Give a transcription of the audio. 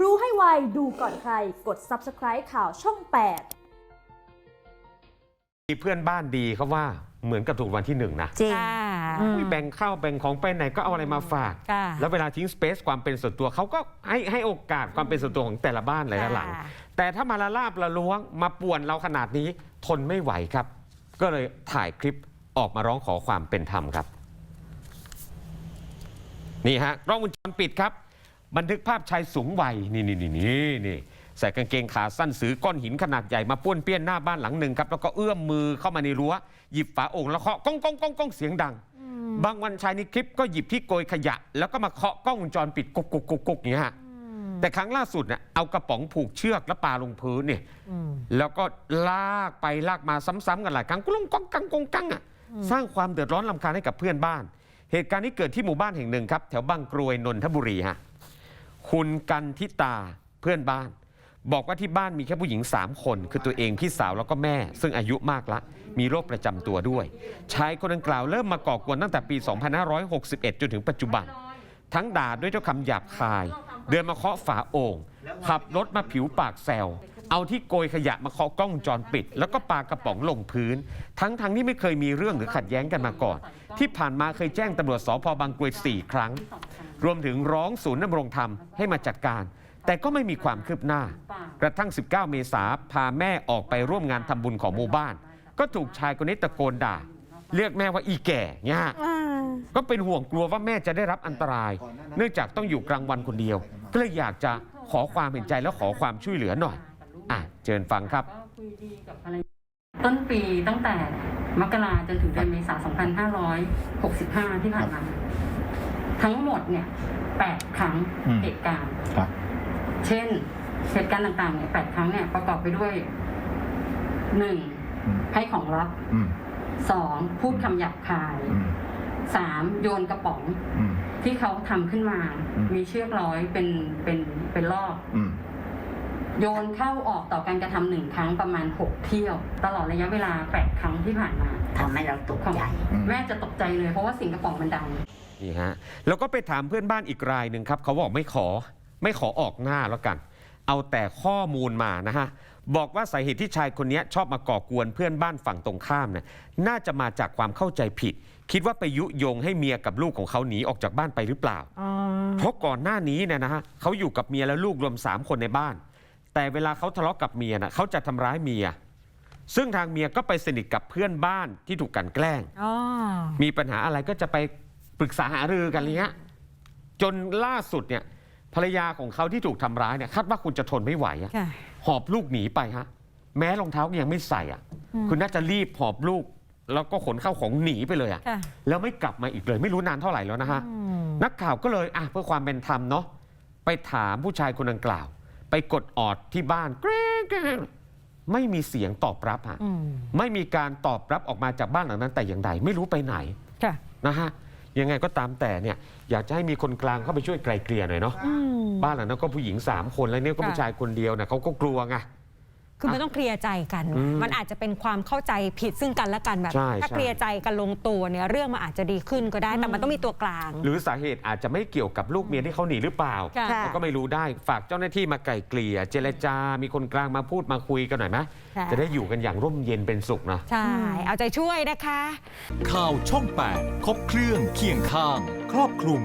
รู้ให้ไว ดูก่อนใคร กด subscribe ข่าวช่อง8มีเพื่อนบ้านดีเขาว่าเหมือนกับถูกรางวันที่หนึ่งนะจริง ค่ะอืม แบ่งข้าวแบ่งของไปไหนก็เอาอะไรมาฝาก ค่ะ แล้วเวลาทิ้งสเปซความเป็นส่วนตัวเขาก็ให้ให้โอกาสความเป็นส่วนตัวของแต่ละบ้านหลายๆหลัง ค่ะแต่ถ้ามาละลาบละล้วงมาป่วนเราขนาดนี้ทนไม่ไหวครับ ก็เลยถ่ายคลิปออกมาร้องขอความเป็นธรรมครับ นี่ฮะกล้องวงจรปิดครับ บันทึกภาพชายสูงวัยนี่นี่นี่นี่นี่ใส่กางเกงขาสั้นสือก้อนหินขนาดใหญ่มาป้วนเปี้ยนหน้าบ้านหลังหนึ่งครับแล้วก็เอื้อมมือเข้ามาในรั้วหยิบฝาโอ่งแล้วเคาะก้องก้องก้องก้องเสียงดัง บางวันชายในคลิปก็หยิบที่โกยขยะ แล้วก็มาเคาะกล้องวงจรปิดกุกกุกกุกกุกอย่างเงี้ยฮะแต่ครั้งล่าสุดเนี่ยเอากระป๋องผูกเชือกแล้วปาลงพื้นเนี่ยแล้วก็ลากไปลากมาซ้ำๆกันหลายครั้งกุ้งกังกังกงกังอะสร้างความเดือดร้อนลำคาญให้กับเพื่อนบ้าน เหตุการณ์นี้เกิดที่หมู่บ้านแห่งหนึ่งครับ แถวบางกรวยนนทบุรีฮะ คุณกันทิตาเพื่อนบ้าน บอกว่าที่บ้านมีแค่ผู้หญิง 3 คน คือตัวเองพี่สาวแล้วก็แม่ ซึ่งอายุมากละ มีโรคประจำตัวด้วย ชายคนดังกล่าวเริ่มมาก่อกวนตั้งแต่ปี 2561 จนถึงปัจจุบัน ทั้งด่าด้วยถ้อยคำหยาบคาย เดินมาเคาะฝาโอ่งขับรถมาผิวปากแซวเอาที่โกยขยะมาเคาะกล้องจรปิด แล้วก็ปากระป๋องลงพื้น ทั้งทั้งที่ไม่เคยมีเรื่องหรือขัดแย้งกันมาก่อน ที่ผ่านมาเคยแจ้งตำรวจสพบางกรวยสี่ครั้ง รวมถึงร้องศูนย์ดำรงธรรมให้มาจัดการ แต่ก็ไม่มีความคืบหน้า กระทั่ง 19 เมษาพาแม่ออกไปร่วมงานทำบุญของหมู่บ้าน ก็ถูกชายคนนี้ตะโกนด่า เรียกแม่ว่าอีแก่เนี่ยก็เป็นห่วงกลัวว่าแม่จะได้รับอันตราย เนื่องจากต้องอยู่กลางวันคนเดียว ก็เลยอยากจะขอความเห็นใจและขอความช่วยเหลือหน่อยอะเชิญฟังครับก็คุยดีกับภรรยาต้นปีตั้งแต่มกราจนถึงเดือนเมษายน2565 ที่ผ่านมา ทั้งหมดเนี่ย8ครั้งอืม เหตุการณ์ ครับ เช่นเหตุการณ์ต่างๆเนี่ย8ครั้งเนี่ยประกอบไปด้วยอืม 1. ให้ของลับอืม 2. พูดคำหยาบคายอืม 3. โยนกระป๋องอืม ที่เขาทำขึ้นมา อืม มีเชือกร้อยเป็นเป็นเป็นรอบ อืมโยนเข้าออกต่อการกระทำหนึ่งครั้งประมาณ6เที่ยว ตลอดระยะเวลา8ครั้งที่ผ่านมา ทำให้เราตกของใจ อืม แม่จะตกใจเลยเพราะว่าสิ่งกระป๋องมันดัง นี่ฮะแล้วก็ไปถามเพื่อนบ้านอีกรายหนึ่งครับเขาบอกไม่ขอไม่ขอออกหน้าแล้วกัน เอาแต่ข้อมูลมานะฮะบอกว่าสาเหตุที่ชายคนนี้ชอบมาก่อกวนเพื่อนบ้านฝั่งตรงข้ามเนี่ยน่าจะมาจากความเข้าใจผิด คิดว่าไปยุยงให้เมียกับลูกของเขาหนีออกจากบ้านไปหรือเปล่าเพราะก่อนหน้านี้เนี่ยนะฮะเขาอยู่กับเมียและลูกรวม 3 คนในบ้าน แต่เวลาเขาทะเลาะกับเมียนะเขาจะทำร้ายเมีย ซึ่งทางเมียก็ไปสนิทกับเพื่อนบ้านที่ถูกกลันแกล้งอ๋อมีปัญหาอะไรก็จะไป ปรึกษาหารือกันอะไรเงี้ยจนล่าสุดเนี่ยภรรยาของเขาที่ถูกทำร้ายเนี่ยคาดว่าคุณจะทนไม่ไหวอะค่ะ หอบลูกหนีไปฮะ แม้รองเท้ายังไม่ใส่อะอืม คุณน่าจะรีบหอบลูก แล้วก็ขนเข้าของหนีไปเลยอะค่ะ แล้วไม่กลับมาอีกเลย ไม่รู้นานเท่าไหร่แล้วนะฮะ อืม นักข่าวก็เลยอะเพื่อความเป็นธรรมเนาะไปถามผู้ชายคนดังกล่าว ไปกดออดที่บ้านแกร้งแกร้งไม่มีเสียงตอบรับฮะอืม ไม่มีการตอบรับออกมาจากบ้านหลังนั้นแต่อย่างใดไม่รู้ไปไหนค่ะ นะฮะ ยังไงก็ตามแต่เนี่ยอยากจะให้มีคนกลางเข้าไปช่วยไกลเกลี่ยหน่อยเนาะอืมบ้านหลังนั้นก็ผู้หญิง 3 คนแล้วเนี่ยก็ค่ะผู้ชายคนเดียวเนี่ยเขาก็กลัวไง คือมันต้องเคลียร์ใจกัน อืมมันอาจจะเป็นความเข้าใจผิดซึ่งกันและกันแบบ ใช่ถ้าใช่ เคลียร์ใจกันลงตัวเนี่ยเรื่องมันอาจจะดีขึ้นก็ได้ แต่มันต้องมีตัวกลางหรือสาเหตุอาจจะไม่เกี่ยวกับลูกเมียที่เขาหนีหรือเปล่าค่ะ ค่ะ เราก็ไม่รู้ได้ฝากเจ้าหน้าที่มาไกลเกลี่ยเจรจา มีคนกลางมาพูดมาคุยกันหน่อยไหมค่ะ จะได้อยู่กันอย่างร่มเย็นเป็นสุขนะ ใช่ เอาใจช่วยนะคะ ข่าวช่อง 8 ครบเครื่องเคียงข้าง ครอบคลุม